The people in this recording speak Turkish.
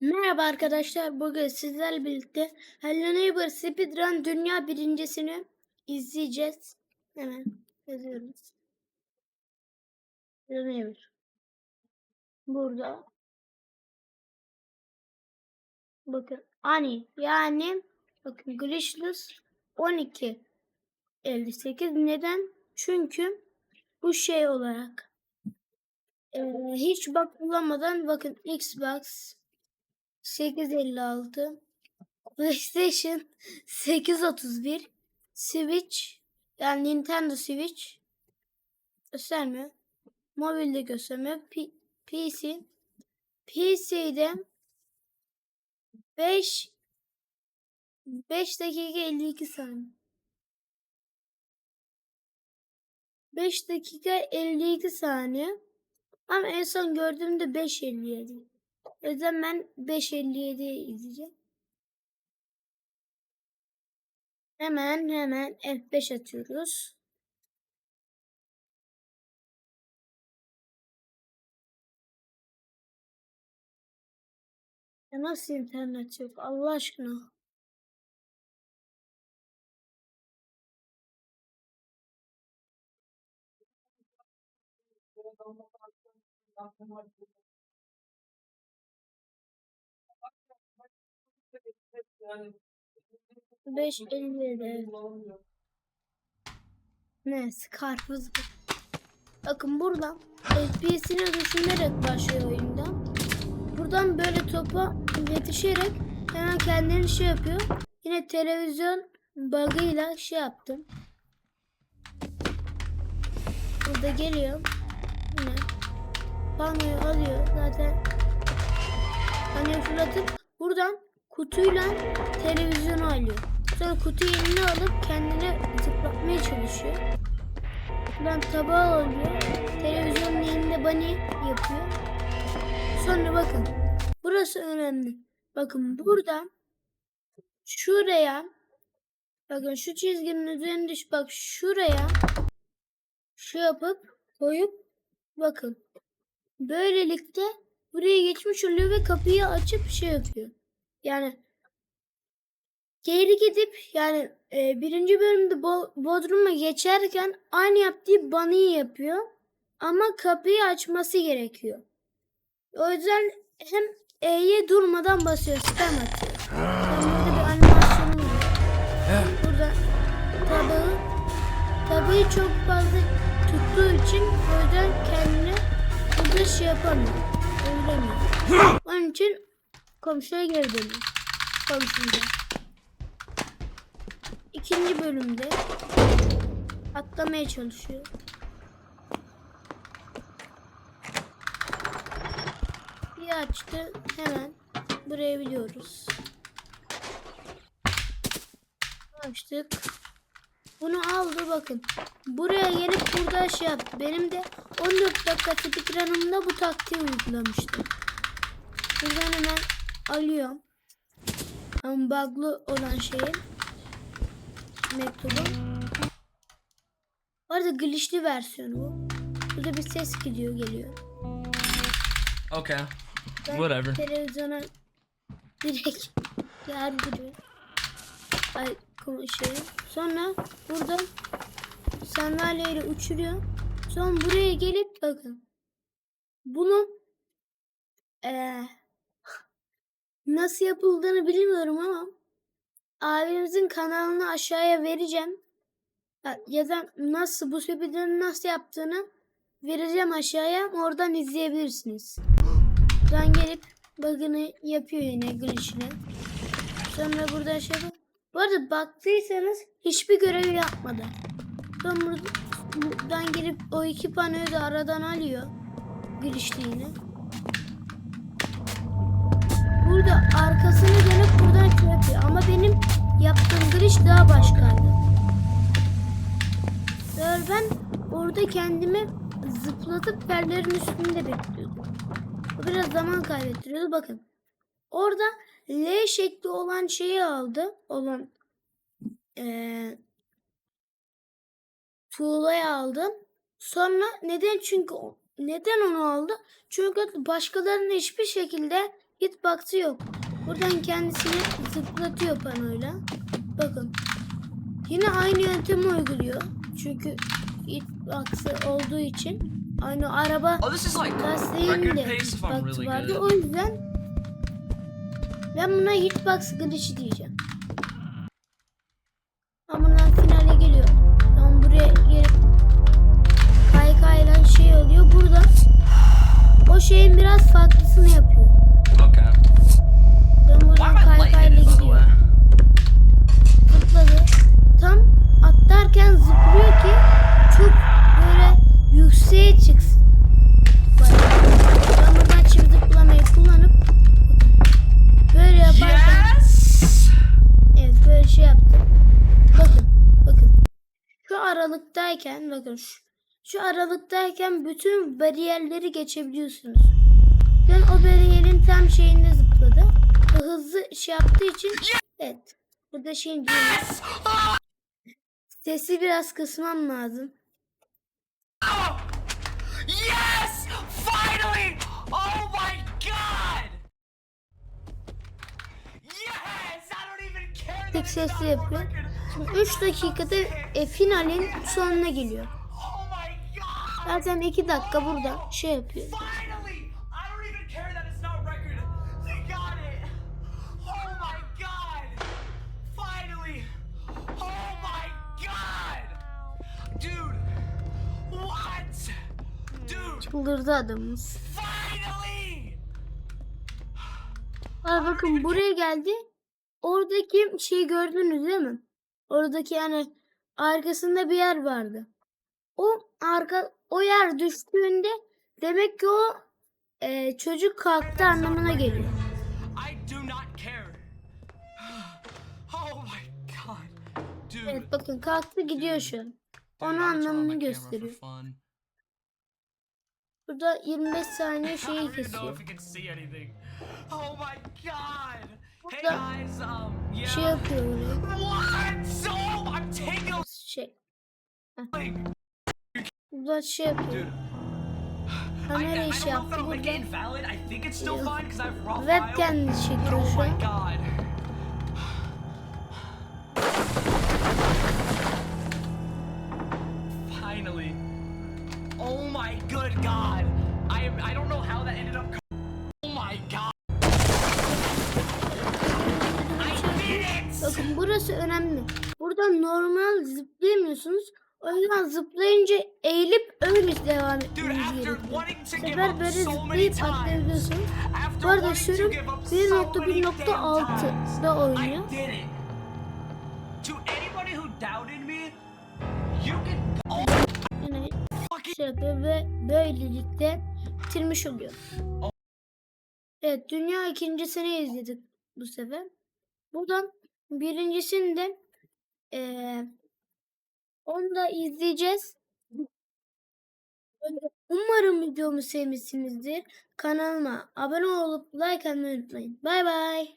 Merhaba arkadaşlar. Bugün sizlerle birlikte Hello Neighbor Speedrun Dünya birincisini izleyeceğiz. Hemen yazıyoruz. Hello Neighbor. Burada. Bakın Ani yani bakın Glitchless 12 58 neden? Çünkü bu şey olarak eee, hiç bak bulamadan bakın Xbox 856 PlayStation 831 Switch yani Nintendo Switch göstermiyor. Mobilde göstermiyor. P- PC PC'de 5 5 dakika 52 saniye. 5 dakika 52 saniye. Ama en son gördüğümde 5.57. O yüzden ben 5.57 izleyeceğim. Hemen hemen F5 atıyoruz. Ya nasıl internet yok Allah aşkına? Beş elli Neyse karpuz. Bakın buradan FPS'ini düşünerek başlıyor oyundan. Buradan böyle topa yetişerek hemen kendini şey yapıyor. Yine televizyon bug'ıyla şey yaptım. Burada geliyor. Yine panoyu alıyor. Zaten panoyu fırlatıp buradan kutuyla televizyonu alıyor. Sonra kutuyu eline alıp kendine zıplatmaya çalışıyor. Buradan tabağı alıyor. Televizyonun elinde bunny yapıyor. Sonra bakın. Burası önemli. Bakın burada şuraya bakın şu çizginin üzerinde bak şuraya şu yapıp koyup bakın. Böylelikle buraya geçmiş oluyor ve kapıyı açıp şey yapıyor. Yani geri gidip yani e, birinci bölümde Bo- Bodrum'a geçerken aynı yaptığı Bunny'i yapıyor. Ama kapıyı açması gerekiyor. O yüzden hem E'ye durmadan basıyor, spam atıyor. Ben burada. Burada tabağı, tabağı çok fazla tuttuğu için o yüzden kendini burada şey yapamıyor. Öldüremiyor. Onun için komşuya geri dönüyor. Komşuya. İkinci bölümde atlamaya çalışıyor. Bir açtı hemen buraya biliyoruz. Açtık. Bunu aldı bakın. Buraya gelip burada şey yaptı. Benim de 14 dakika speedrun'ımda bu taktiği uygulamıştım. Buradan hemen alıyorum. Ama bug'lı olan şeyi. Mektubu. Bu arada glitchli versiyonu bu. Burada bir ses gidiyor geliyor. Okay. Ben Whatever. televizyona direkt yardırıyorum. Ay konuşuyor. Sonra burada sandalyeyle uçuruyor. Sonra buraya gelip bakın. Bunu eee, nasıl yapıldığını bilmiyorum ama abimizin kanalını aşağıya vereceğim. Ya da nasıl bu speedrun'ı nasıl yaptığını vereceğim aşağıya. Oradan izleyebilirsiniz. Buradan gelip bug'ını yapıyor yine glitch'ini. Sonra burada şey yapıyor. Bu arada baktıysanız hiçbir görev yapmadı. Sonra burada, buradan gelip o iki panoyu da aradan alıyor. Glitch'liğini. Burada arkasını dönüp buradan şey yapıyor. Ama benim yaptığım glitch daha başkaydı. Sonra ben orada kendimi zıplatıp yerlerin üstünde bekliyordum. Bu biraz zaman kaybettiriyordu. Bakın. Orada L şekli olan şeyi aldı. Olan eee tuğlayı aldım. Sonra neden çünkü neden onu aldı? Çünkü başkalarının hiçbir şekilde hitbox'ı yok. Buradan kendisini zıplatıyor panoyla. Bakın. Yine aynı yöntemi uyguluyor. Çünkü hitbox'ı olduğu için aynı araba Oh, this is like lastiğinin record de pace if I'm hitbox'ı really vardı. O yüzden ben buna hitbox glitch diyeceğim. Ama buradan finale geliyor. Ben buraya gelip kaykayla şey oluyor. Burada o şeyin biraz farklısını yapıyor. Okay. Ben buradan kaykayla lighting it, by the gidiyor. way? Zıpladı. Tam atlarken zıplıyor ki çok böyle yükseğe çıksın. Ben buradan çift zıplamayı kullanıp böyle yaparken Yes! Evet böyle şey yaptım. Bakın bakın. Şu aralıktayken bakın şu, şu aralıktayken bütün bariyerleri geçebiliyorsunuz. Ben o bariyerin tam şeyinde zıpladı. Hızlı şey yaptığı için evet. Burada şeyin sesi biraz kısmam lazım. Yes! Finally! Oh my god! Yes! I don't even care Tek sesli yapıyor. Şimdi 3 dakikada e, finalin sonuna geliyor. Oh! Zaten 2 dakika burada şey yapıyor. Çıldırdı adamımız. Aa, bakın buraya geldi. Oradaki şeyi gördünüz değil mi? Oradaki yani arkasında bir yer vardı. O arka o yer düştüğünde demek ki o e, çocuk kalktı anlamına geliyor. Oh. Evet bakın kalktı gidiyor şu an. Dude, Onun I'm gonna turn on anlamını gösteriyor. Burada 25 saniye şeyi kesiyor. Oh my god. Hey guys, um, yeah. şey yapıyor. What? So I'm taking. Şey. Burada şey yapıyor. Kamera işi yaptı burada. it invalid. I think good god. I am I don't know how that ended up. Oh my god. Bakın burası önemli. Burada normal zıplayamıyorsunuz. O yüzden zıplayınca eğilip öyle devam etmeniz gerekiyor. sefer böyle zıplayıp atlayabiliyorsunuz. Bu arada wanting to sürüm yapıyor ve böylelikle bitirmiş oluyor. Evet dünya ikincisini izledik bu sefer. Buradan birincisini de eee onu da izleyeceğiz. Umarım videomu sevmişsinizdir. Kanalıma abone olup like atmayı unutmayın. Bay bay.